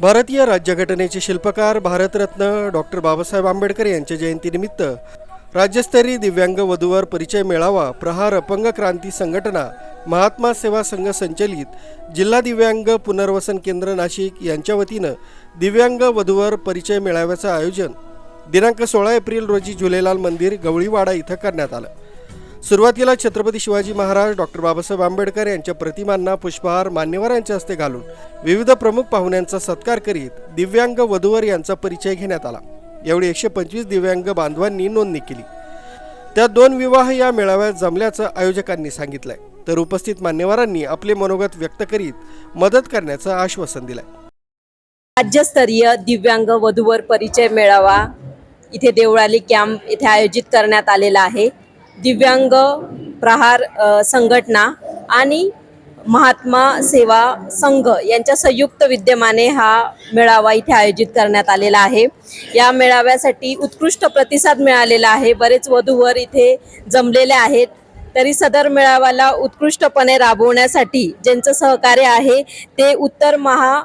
भारतीय राज्यघटनेचे शिल्पकार भारतरत्न डॉक्टर बाबासाहेब आंबेडकर यांच्या जयंतीनिमित्त राज्यस्तरीय दिव्यांग वधूवर परिचय मेळावा प्रहार अपंग क्रांती संघटना महात्मा सेवा संघ संचलित जिल्हा दिव्यांग पुनर्वसन केंद्र नाशिक यांच्या वतीनं दिव्यांग वधूवर परिचय मेळाव्याचं आयोजन दिनांक सोळा एप्रिल रोजी झुलेलाल मंदिर गवळीवाडा इथं करण्यात आलं. सुरुवातीला छत्रपती शिवाजी महाराज डॉक्टर बाबासाहेब आंबेडकर यांच्या प्रतिमांना पुष्पहार मान्यवरांच्या हस्ते घालून विविध प्रमुख पाहुण्यांचा सत्कार करीत दिव्यांग वधूवर यांचा परिचय घेण्यात आला. यावेळी एकशे पंचवीस दिव्यांग बांधवांनी नोंदणी केली. त्यात दोन विवाह या मेळाव्यात जमल्याचं आयोजकांनी सांगितलंय. तर उपस्थित मान्यवरांनी आपले मनोगत व्यक्त करीत मदत करण्याचं आश्वासन दिलंय. राज्यस्तरीय दिव्यांग वधूवर परिचय मेळावा इथे देवळाली कॅम्प इथे आयोजित करण्यात आलेला आहे. दिव्यांग प्रहार संघटना आणि महात्मा सेवा संघ यांच्या संयुक्त विद्यमाने हा मेळावा इथे आयोजित करण्यात आलेला आहे. या मेळाव्यासाठी उत्कृष्ट प्रतिसाद मिळालेला आहे. बरेच वधूवर इथे जमलेले आहेत. तरी सदर मेळाव्याला उत्कृष्टपणे राबवण्यासाठी ज्यांचं सहकार्य आहे ते उत्तर महा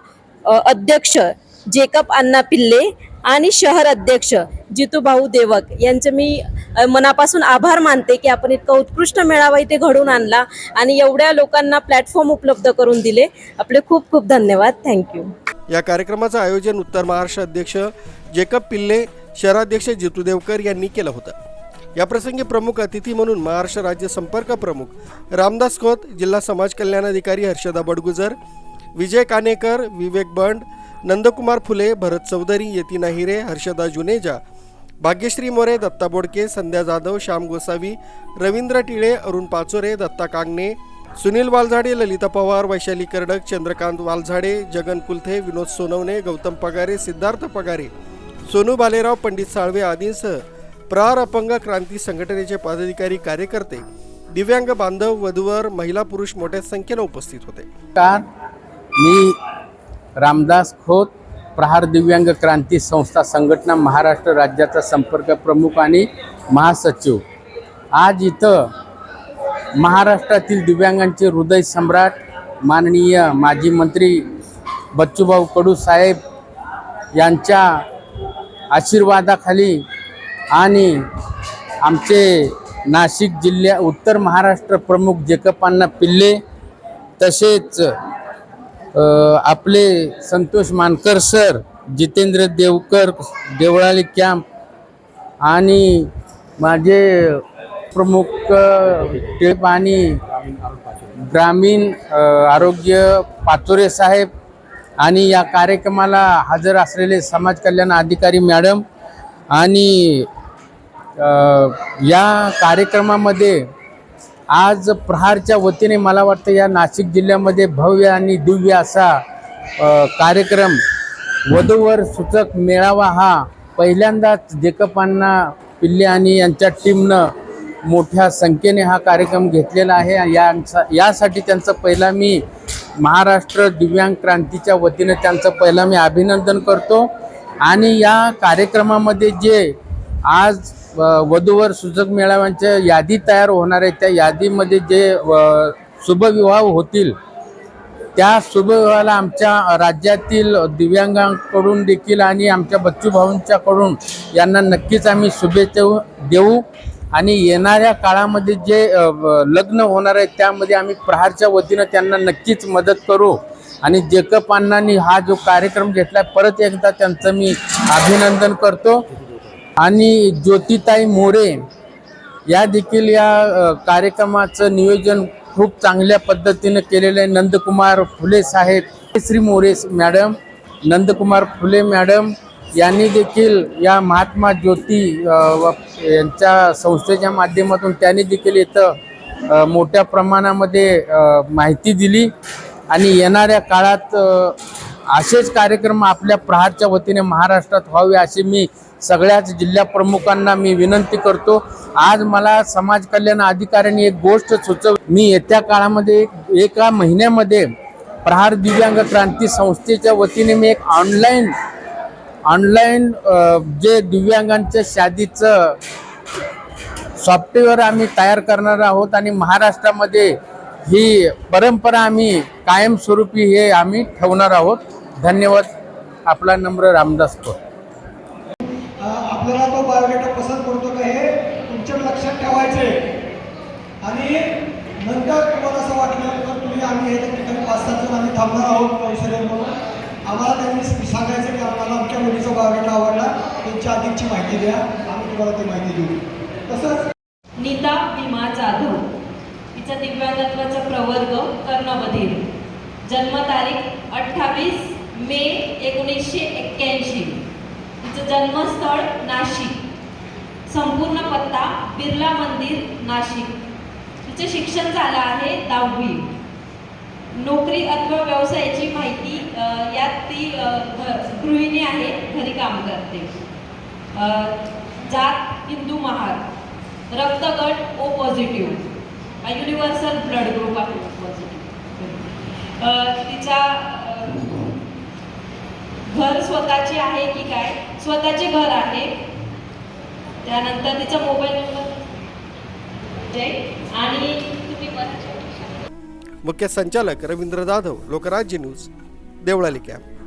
अध्यक्ष जेकब अण्णा पिल्ले आणि शहर अध्यक्ष जितूभाऊ देवक यांचे मी मनापासून आभार मानते की आपण इतका उत्कृष्ट मेळावा इथे घडून आणला आणि एवढ्या लोकांना प्लॅटफॉर्म उपलब्ध करून दिले. आपले खूप खूप धन्यवाद. थँक्यू या कार्यक्रमाचं आयोजन उत्तर महाराष्ट्र अध्यक्ष जेकब पिल्ले शहराध्यक्ष जितू देवकर यांनी केलं होतं. याप्रसंगी प्रमुख अतिथी म्हणून महाराष्ट्र राज्य संपर्क प्रमुख रामदास खोत जिल्हा समाज कल्याण अधिकारी हर्षदा बडगुजर विजय कानेकर विवेक बंड नंदकुमार फुले भरत चौधरी यतीना हिरे हर्षदा जुनेजा भाग्यश्री मोरे दत्ता बोडके संध्या जाधव श्याम गोसावी रवींद्र टिळे अरुण पाचोरे दत्ता कांगणे सुनील वालझाडे ललिता पवार वैशाली कर्डक चंद्रकांत वालझाडे जगन कुलथे विनोद सोनवणे गौतम पगारे सिद्धार्थ पगारे सोनू बालेराव पंडित साळवे आदींसह प्रार अपंग क्रांती संघटनेचे पदाधिकारी कार्यकर्ते दिव्यांग बांधव वधूवर महिला पुरुष मोठ्या संख्येनं उपस्थित होते. मी रामदास खोत प्रहार दिव्यांग क्रांती संस्था संघटना महाराष्ट्र राज्याचा संपर्क प्रमुख आणि महासचिव. आज इथं महाराष्ट्रातील दिव्यांगांचे हृदय सम्राट माननीय माजी मंत्री बच्चूभाऊ कडू साहेब यांच्या आशीर्वादाखाली आणि आमचे नाशिक जिल्ह्या उत्तर महाराष्ट्र प्रमुख जेकपांना पिल्ले तसेच आपले संतोष मानकर सर जितेंद्र देवकर देवळाली कॅम्प आणि माझे प्रमुख अ, टिळप आणि ग्रामीण आरोग्य पाचोरे साहेब आणि या कार्यक्रमाला हजर असलेले समाज कल्याण अधिकारी मॅडम आणि या कार्यक्रमामध्ये आज प्रहारच्या वतीने मला वाटतं या नाशिक जिल्ह्यामध्ये भव्य आणि दिव्य असा कार्यक्रम वधूवर सूचक मेळावा हा पहिल्यांदाच जेकपांना पिल्ले आणि यांच्या टीमनं मोठ्या संख्येने हा कार्यक्रम घेतलेला आहे. यांचा यासाठी त्यांचं पहिला मी महाराष्ट्र दिव्यांग क्रांतीच्या वतीने त्यांचं पहिला मी अभिनंदन करतो. आणि या कार्यक्रमामध्ये जे आज वधूवर सूचक मेळाव्यांच्या यादी तयार होणार आहे त्या यादीमध्ये जे शुभविवाह होतील त्या शुभविवाहाला आमच्या राज्यातील दिव्यांगांकडून देखील आणि आमच्या बच्चू भाऊंच्याकडून यांना नक्कीच आम्ही शुभेच्छा देऊ आणि येणाऱ्या काळामध्ये जे लग्न होणार आहे त्यामध्ये आम्ही प्रहारच्या वतीनं त्यांना नक्कीच मदत करू. आणि जेकब अण्णांनी हा जो कार्यक्रम घेतला परत एकदा त्यांचं मी अभिनंदन करतो. आणि ज्योतिताई मोरे या देखील या कार्यक्रमाचं नियोजन खूप चांगल्या पद्धतीनं केलेलं आहे. नंदकुमार फुले साहेब श्री मोरे मॅडम नंदकुमार फुले मॅडम यांनी देखील या महात्मा ज्योती व यांच्या संस्थेच्या माध्यमातून त्यांनी देखील इथं मोठ्या प्रमाणामध्ये माहिती दिली. आणि येणाऱ्या काळात असेच कार्यक्रम आपल्या प्रहारच्या वतीने महाराष्ट्रात व्हावे अशी मी सगळ्याच जिल्हा प्रमुखांना मी विनंती करतो. आज मला समाज कल्याण अधिकाऱ्यांनी एक गोष्ट सुचव मी येत्या काळामध्ये एका महिन्यामध्ये प्रहार दिव्यांग क्रांती संस्थेच्या वतीने मी एक ऑनलाईन ऑनलाईन जे दिव्यांगांच्या शादीचं सॉफ्टवेअर आम्ही तयार करणार आहोत आणि महाराष्ट्रामध्ये ही परंपरा आम्ही कायमस्वरूपी हे आम्ही ठेवणार आहोत. धन्यवाद. आपला नम्र रामदास खोत आपल्याला तो बायोडेटा पसंत पडतो का हे तुमच्या लक्षात ठेवायचे. आणि नंतर तुम्हाला असं वाटलं तर तुम्ही आम्ही हे ठिकाणी पाच सात जण आम्ही थांबणार आहोत पैसे म्हणून. आम्हाला त्यांनी सांगायचं की आम्हाला आमच्या मुलीचा बायोडेटा आवडला. त्यांच्या अधिकची माहिती द्या. आम्ही तुम्हाला ती माहिती देऊ. तसंच नीता भीमा जाधव. तिचा दिव्यांगत्वाचा प्रवर्ग कर्णमधील जन्मतारीख अठ्ठावीस मे एकोणीसशे एक्क्याऐंशी. जन्मस्थळ नाशिक. संपूर्ण पत्ता बिर्ला मंदिर नाशिक. तिचं शिक्षण झालं आहे दहावी. नोकरी अथवा व्यवसायाची माहिती यात ती गृहिणी आहे घरी काम करते. जात हिंदू महार रक्तगट O positive universal blood group आहे पॉझिटिव्ह तिचा घर स्वतःचे आहे की काय? स्वतःचे घर आहे. त्यानंतर तिचा मोबाईल नंबर जय. आणि तुम्ही मुख्य संचालक रवींद्र जाधव लोकराज्य न्यूज देवळाली कॅम्प